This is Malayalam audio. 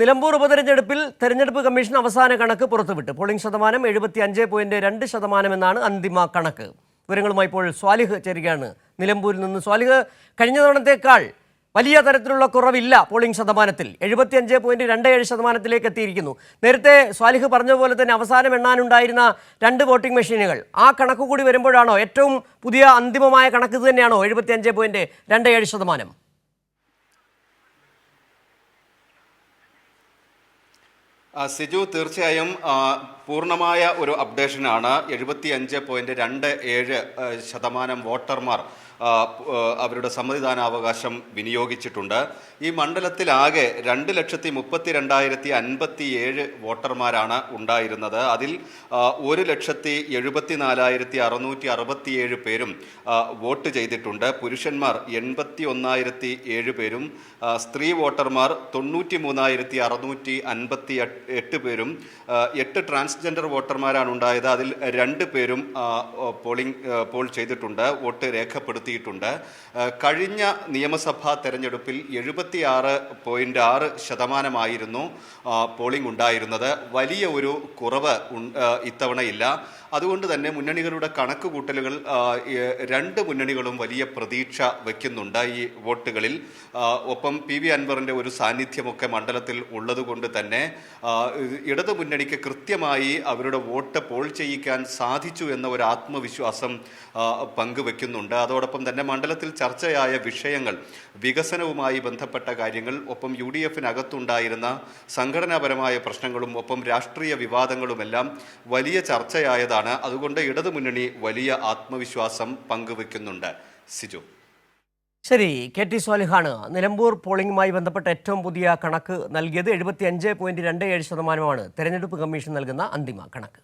നിലമ്പൂർ ഉപതെരഞ്ഞെടുപ്പിൽ തെരഞ്ഞെടുപ്പ് കമ്മീഷൻ അവസാന കണക്ക് പുറത്തുവിട്ടു. പോളിംഗ് ശതമാനം എഴുപത്തി അഞ്ച് പോയിന്റ് രണ്ട് ശതമാനം എന്നാണ് അന്തിമ കണക്ക്. വിവരങ്ങളുമായി ഇപ്പോൾ സ്വാലിഹ് ചേരുകയാണ്. നിലമ്പൂരിൽ നിന്ന് സ്വാലിഹ് കഴിഞ്ഞ തവണത്തേക്കാൾ വലിയ തരത്തിലുള്ള കുറവില്ല പോളിംഗ് ശതമാനത്തിൽ. എഴുപത്തി അഞ്ച് പോയിന്റ് രണ്ട് ഏഴ് ശതമാനത്തിലേക്ക് എത്തിയിരിക്കുന്നു. നേരത്തെ സ്വാലിഹ് പറഞ്ഞതുപോലെ പോലെ തന്നെ അവസാനം എണ്ണാനുണ്ടായിരുന്ന രണ്ട് വോട്ടിംഗ് മെഷീനുകൾ. ആ കണക്ക് കൂടി വരുമ്പോഴാണോ ഏറ്റവും പുതിയ അന്തിമമായ കണക്ക് തന്നെയാണോ എഴുപത്തി അഞ്ച് പോയിന്റ് രണ്ട് ഏഴ് ശതമാനം. സിജു തീർച്ചയായും പൂർണമായ ഒരു അപ്ഡേഷനാണ്. എഴുപത്തി അഞ്ച് പോയിന്റ് രണ്ട് ഏഴ് ശതമാനം വോട്ടർമാർ അവരുടെ സമ്മതിദാനാവകാശം വിനിയോഗിച്ചിട്ടുണ്ട്. ഈ മണ്ഡലത്തിലാകെ രണ്ട് ലക്ഷത്തി മുപ്പത്തി രണ്ടായിരത്തി അൻപത്തി ഏഴ് വോട്ടർമാരാണ് ഉണ്ടായിരുന്നത്. അതിൽ ഒരു ലക്ഷത്തി എഴുപത്തി നാലായിരത്തി അറുന്നൂറ്റി അറുപത്തിയേഴ് പേരും വോട്ട് ചെയ്തിട്ടുണ്ട്. പുരുഷന്മാർ എൺപത്തി ഒന്നായിരത്തി ഏഴ് പേരും സ്ത്രീ വോട്ടർമാർ തൊണ്ണൂറ്റി മൂന്നായിരത്തി അറുന്നൂറ്റി അൻപത്തി എട്ട് പേരും എട്ട് ട്രാൻസ്ജെൻഡർ വോട്ടർമാരാണ് ഉണ്ടായത്. അതിൽ രണ്ട് പേരും പോളിംഗ് പോൾ ചെയ്തിട്ടുണ്ട് വോട്ട് രേഖപ്പെടുത്തിയിട്ടുണ്ട്. കഴിഞ്ഞ നിയമസഭാ തെരഞ്ഞെടുപ്പിൽ എഴുപത്തിയാറ് പോയിന്റ് ആറ് ശതമാനമായിരുന്നു പോളിംഗ് ഉണ്ടായിരുന്നത്. വലിയ ഒരു കുറവ് ഇത്തവണയില്ല. അതുകൊണ്ട് തന്നെ മുന്നണികളുടെ കണക്ക് കൂട്ടലുകൾ രണ്ട് മുന്നണികളും വലിയ പ്രതീക്ഷ വയ്ക്കുന്നുണ്ട് ഈ വോട്ടുകളിൽ. ഒപ്പം പി വി അൻവറിന്റെ ഒരു സാന്നിധ്യമൊക്കെ മണ്ഡലത്തിൽ ഉള്ളതുകൊണ്ട് തന്നെ ഇടതു മുന്നണിക്ക് കൃത്യമായി അവരുടെ വോട്ട് പോൾ ചെയ്യിക്കാൻ സാധിച്ചു എന്ന ഒരു ആത്മവിശ്വാസം പങ്കുവെക്കുന്നുണ്ട്. അതോടൊപ്പം തന്നെ മണ്ഡലത്തിൽ ചർച്ചയായ വിഷയങ്ങൾ വികസനവുമായി ബന്ധപ്പെട്ട കാര്യങ്ങൾ ഒപ്പം യു ഡി എഫിനകത്തുണ്ടായിരുന്ന സംഘടനാപരമായ പ്രശ്നങ്ങളും ഒപ്പം രാഷ്ട്രീയ വിവാദങ്ങളുമെല്ലാം വലിയ ചർച്ചയായതാണ്. അതുകൊണ്ട് ഇടതു മുന്നണി വലിയ ആത്മവിശ്വാസം പങ്കുവെക്കുന്നുണ്ട്. സിജു. ശരി കെ ടി സ്വാലിഹാണ് നിലമ്പൂർ പോളിംഗുമായി ബന്ധപ്പെട്ട ഏറ്റവും പുതിയ കണക്ക് നൽകിയത് എഴുപത്തി അഞ്ച് പോയിന്റ് രണ്ട് ഏഴ് ശതമാനമാണ്. തെരഞ്ഞെടുപ്പ് കമ്മീഷൻ നൽകുന്ന അന്തിമ കണക്ക്.